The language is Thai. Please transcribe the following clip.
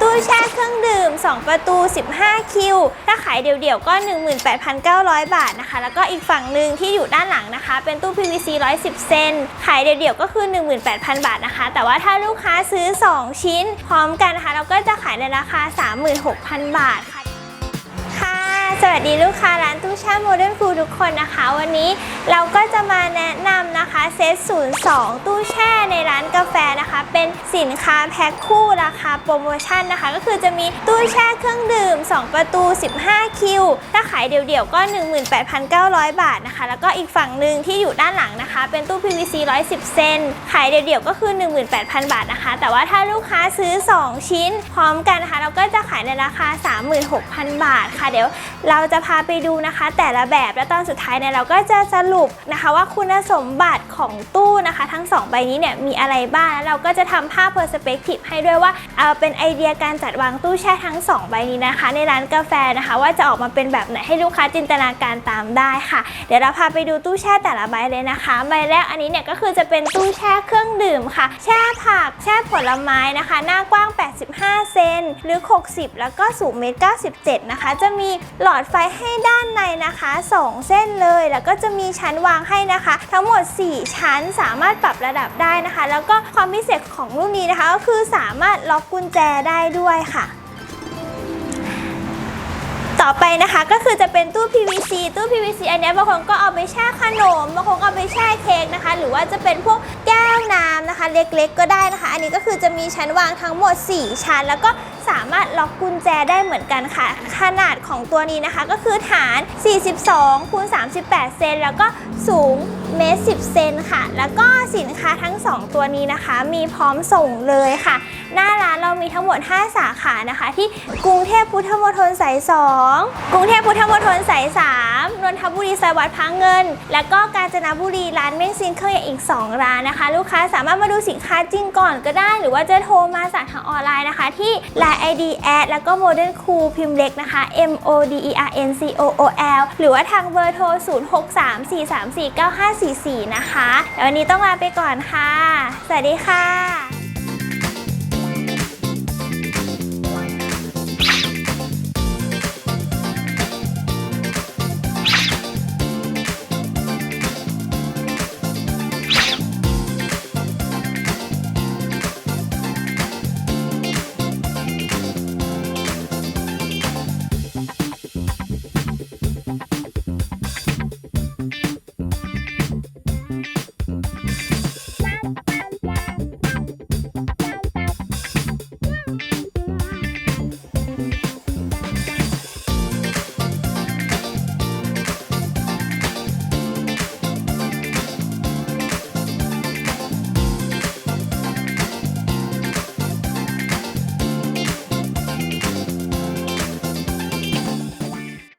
ตู้แช่เครื่องดื่ม 2 ประตู 15 คิว ถ้าขายเดี่ยวๆ ก็ 18,900 บาทนะคะ แล้วก็อีกฝั่งหนึ่งที่อยู่ด้านหลังนะคะ เป็นตู้ PVC 110 เซน ขายเดี่ยวๆ ก็คือ 18,000 บาทนะคะ แต่ว่าถ้าลูกค้าซื้อ 2 ชิ้น พร้อมกันนะคะ เราก็จะขายในราคา 36,000 บาทค่ะ วัสดีลูกค้าร้านตู้แช่โมเดิร์นฟูทุกคนนะคะ วันนี้เราก็จะมาแนะนำนะคะเซต 02 ตู้แช่ในร้านกาแฟนะคะ เป็นสินค้าแพ็คคู่ราคาโปรโมชั่นนะคะ ก็คือจะมีตู้แช่เครื่องดื่ม 2 ประตู 15 คิว ถ้าขายเดี่ยวๆก็ 18,900 บาทนะคะ แล้วก็อีกฝั่งหนึ่งที่อยู่ด้านหลังนะคะ เป็นตู้ PVC 110 เซนขายเดี่ยวๆก็คือ 18,000 บาทนะคะ แต่ว่าถ้าลูกค้าซื้อ 2 ชิ้น พร้อมกันนะคะ เราก็จะขายในราคา 36,000 บาทค่ะเดี๋ยวเราราจะพาไปดูนะคะ แต่ละแบบแล้วตอนสุดท้ายเนี่ยเราก็จะสรุปนะคะว่าคุณสมบัติของตู้นะคะ ทั้ง 2 ใบนี้เนี่ยมีอะไรบ้างแล้วเราก็จะทำภาพ perspective ให้ด้วยว่าเอาเป็นไอเดียการจัดวางตู้แช่ทั้ง 2 ใบนี้นะคะ ในร้านกาแฟนะคะ ว่าจะออกมาเป็นแบบไหนให้ลูกค้าจินตนาการตามได้ค่ะ เดี๋ยวเราพาไปดูตู้แช่แต่ละใบเลยนะคะใบแรกอันนี้เนี่ยก็คือจะเป็นตู้แช่เครื่องดื่มค่ะ แช่ผักแช่ผลไม้นะคะ หน้ากว้าง 85 เซนลึก60 แล้วก็สูงเมตร 97 นะคะ จะมีหลอดไฟให้ด้านในนะคะ 2 เส้นเลย แล้วก็จะมีชั้นวางให้นะคะ ทั้งหมด 4 ชั้นสามารถปรับระดับได้นะคะ แล้วก็ความพิเศษของรุ่นนี้นะคะ ก็คือสามารถล็อกกุญแจได้ด้วยค่ะต่อไปนะคะก็คือจะเป็นตู้ PVC ตู้ PVC อันนี้บางคนก็เอาไปแช่ขนมบางคนก็เอาไปแช่เค้กนะคะ หรือว่าจะเป็นพวกแก้วน้ำนะคะ เล็กๆ ก็ได้นะคะ อันนี้ก็คือจะมีชั้นวางทั้งหมด 4 ชั้น แล้วก็ สามารถล็อกกุญแจได้เหมือนกันค่ะ ขนาดของตัวนี้นะคะก็คือฐาน 42คูณ38 เซนแล้วก็สูงเมตร10 เซนค่ะ แล้วก็สินค้าทั้ง 2 ตัวนี้นะคะ มีพร้อมส่งเลยค่ะ หน้าร้านเรามีทั้งหมด 5 สาขานะคะ ที่กรุงเทพพุทธมณฑลสาย 2 กรุงเทพพุทธมณฑลสาย 3 นนทบุรีซอยวัดพระเงิน แล้วก็กาญจนบุรีร้านเม่งซิงเครื่องอีก 2 ร้านนะคะ ลูกค้าสามารถมาดูสินค้าจริงก่อนก็ได้ หรือว่าจะโทรมาสั่งทางออนไลน์นะคะ ที่ Line ID แอดแล้วก็ Modern Cool พิมพ์เล็กนะคะ M O D E R N C O O L หรือว่าทางเบอร์โทร 0634349544 นะคะแล้ววันนี้ต้องลาไปก่อนค่ะ สวัสดีค่ะ